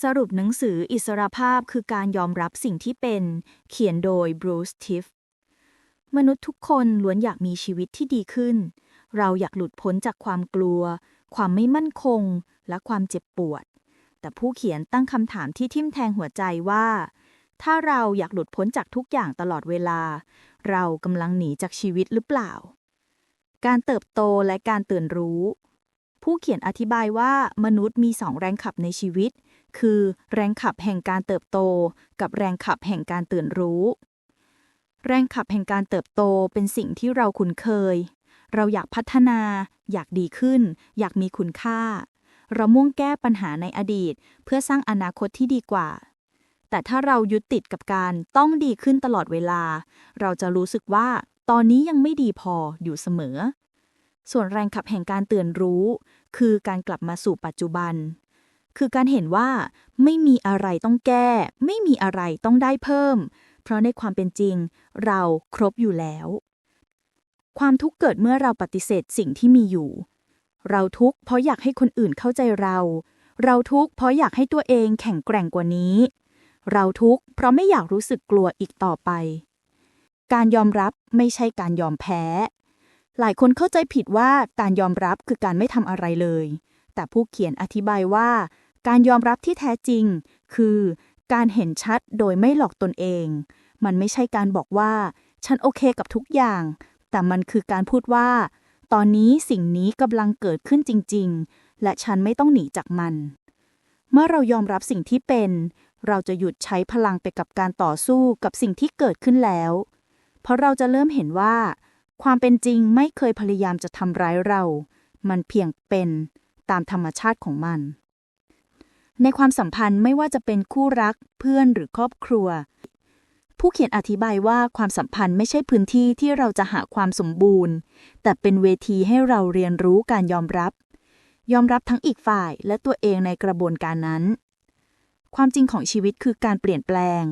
สรุปหนังสืออิสรภาพคือการยอมรับสิ่งที่เป็น เขียนโดยบรูซทิฟมนุษย์ทุกคนล้วนอยากมีชีวิตที่ดีขึ้น เราอยากหลุดพ้นจากความกลัว ความไม่มั่นคง และความเจ็บปวด แต่ผู้เขียนตั้งคำถามที่ทิ่มแทงหัวใจว่า ถ้าเราอยากหลุดพ้นจากทุกอย่างตลอดเวลา เรากำลังหนีจากชีวิตหรือเปล่า การเติบโตและการตื่นรู้ ผู้เขียนอธิบายว่ามนุษย์มีสองแรงขับในชีวิต คือ แรงขับแห่งการเติบโต กับแรงขับแห่งการตื่นรู้ แรงขับแห่งการเติบโตเป็นสิ่งที่เราคุ้นเคย เราอยากพัฒนา อยากดีขึ้น อยากมีคุณค่า เรามุ่งแก้ปัญหาในอดีต เพื่อสร้างอนาคตที่ดีกว่า แต่ถ้าเรายึดติดกับการต้องดีขึ้นตลอดเวลา เราจะรู้สึกว่าตอนนี้ยังไม่ดีพออยู่เสมอ ส่วนแรงขับแห่งการตื่นรู้ คือการกลับมาสู่ปัจจุบัน คือการเห็นว่าไม่มีอะไรต้องแก้ ไม่มีอะไรต้องได้เพิ่ม เพราะในความเป็นจริง เราครบอยู่แล้ว ความทุกข์เกิดเมื่อเราปฏิเสธสิ่งที่มีอยู่ เราทุกข์เพราะอยากให้คนอื่นเข้าใจเรา เราทุกข์เพราะอยากให้ตัวเองแข็งแกร่งกว่านี้ เราทุกข์เพราะไม่อยากรู้สึกกลัวอีกต่อไป การยอมรับไม่ใช่การยอมแพ้ หลายคนเข้าใจผิดว่าการยอมรับคือการไม่ทำอะไรเลย แต่ผู้เขียนอธิบายว่า การยอมรับที่แท้จริง คือการเห็นชัดโดยไม่หลอกตนเอง มันไม่ใช่การบอกว่า ฉันโอเคกับทุกอย่าง แต่มันคือการพูดว่า ตอนนี้สิ่งนี้กำลังเกิดขึ้นจริง ๆ และฉันไม่ต้องหนีจากมัน เมื่อเรายอมรับสิ่งที่เป็น เราจะหยุดใช้พลังไปกับการต่อสู้กับสิ่งที่เกิดขึ้นแล้ว เพราะเราจะเริ่มเห็นว่า ความเป็นจริงไม่เคยพยายามจะทำร้ายเรา มันเพียงเป็นตามธรรมชาติของมัน ในความสัมพันธ์ไม่ว่าจะเป็นคู่รักเพื่อนหรือครอบครัว ผู้เขียนอธิบายว่าความสัมพันธ์ไม่ใช่พื้นที่ที่เราจะหาความสมบูรณ์ แต่เป็นเวทีให้เราเรียนรู้การยอมรับ ยอมรับทั้งอีกฝ่ายและตัวเองในกระบวนการนั้น ความจริงของชีวิตคือการเปลี่ยนแปลง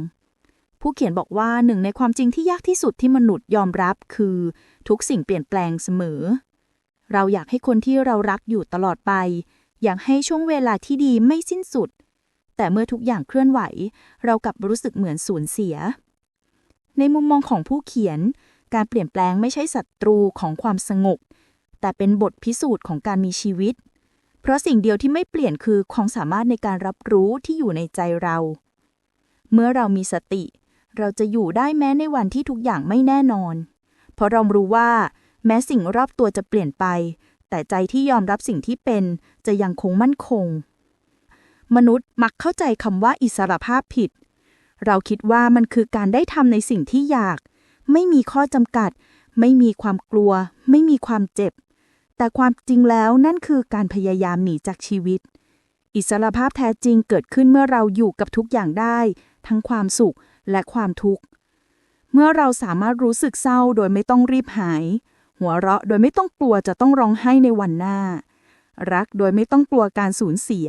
ผู้เขียนบอกว่าหนึ่งในความจริงที่ยากที่สุดที่มนุษย์ยอมรับคือทุกสิ่งเปลี่ยนแปลงเสมอ เราอยากให้คนที่เรารักอยู่ตลอดไป อยากให้ช่วงเวลาที่ดีไม่สิ้นสุด แต่เมื่อทุกอย่างเคลื่อนไหว เรากลับรู้สึกเหมือนสูญเสีย ในมุมมองของผู้เขียน การเปลี่ยนแปลงไม่ใช่ศัตรูของความสงบ แต่เป็นบทพิสูจน์ของการมีชีวิต เพราะสิ่งเดียวที่ไม่เปลี่ยนคือความสามารถในการรับรู้ที่อยู่ในใจเรา เมื่อเรามีสติ เราจะอยู่ได้แม้ในวันที่ทุกอย่างไม่แน่นอน เพราะเรารู้ว่า แม้สิ่งรอบตัวจะเปลี่ยนไป แต่ใจที่ยอมรับสิ่งที่เป็นจะยังคงมั่นคง มนุษย์มักเข้าใจคำว่าอิสรภาพผิด เราคิดว่ามันคือการได้ทำในสิ่งที่อยาก ไม่มีข้อจำกัด ไม่มีความกลัว ไม่มีความเจ็บ แต่ความจริงแล้วนั่นคือการพยายามหนีจากชีวิตอิสรภาพแท้จริงเกิดขึ้นเมื่อเราอยู่กับทุกอย่างได้ ทั้งความสุข และความทุกข์ เมื่อเราสามารถรู้สึกเศร้าโดยไม่ต้องรีบหาย หัวเราะโดยไม่ต้องกลัวจะต้องร้องไห้ในวันหน้า รักโดยไม่ต้องกลัวการสูญเสีย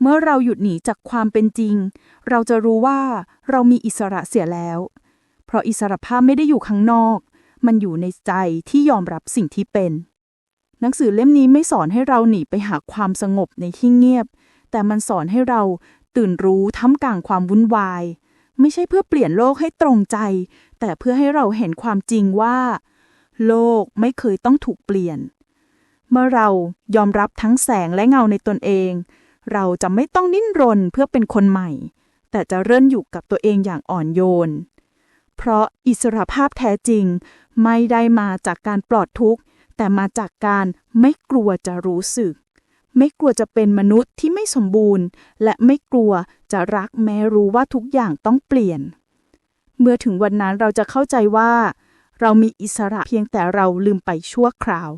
เมื่อเราหยุดหนีจากความเป็นจริง เราจะรู้ว่าเรามีอิสระเสียแล้ว เพราะอิสรภาพไม่ได้อยู่ข้างนอก มันอยู่ในใจที่ยอมรับสิ่งที่เป็น หนังสือเล่มนี้ไม่สอนให้เราหนีไปหาความสงบในที่เงียบ แต่มันสอนให้เราตื่นรู้ท่ามกลางความวุ่นวาย ไม่ใช่เพื่อเปลี่ยนโลกให้ตรงใจ แต่เพื่อให้เราเห็นความจริงว่า โลกไม่เคยต้องถูกเปลี่ยน เมื่อเรายอมรับทั้งแสงและเงาในตนเอง เราจะไม่ต้องดิ้นรนเพื่อเป็นคนใหม่ แต่จะเริ่มอยู่กับตัวเองอย่างอ่อนโยน เพราะอิสรภาพแท้จริง ไม่ได้มาจากการปลอดทุกข์ แต่มาจากการไม่กลัวจะรู้สึก ไม่กลัวจะเป็นมนุษย์ที่ไม่สมบูรณ์ และไม่กลัวจะรักแม้รู้ว่าทุกอย่างต้องเปลี่ยน เมื่อถึงวันนั้นเราจะเข้าใจว่า เรามีอิสระเพียงแต่เราลืมไปชั่วคราว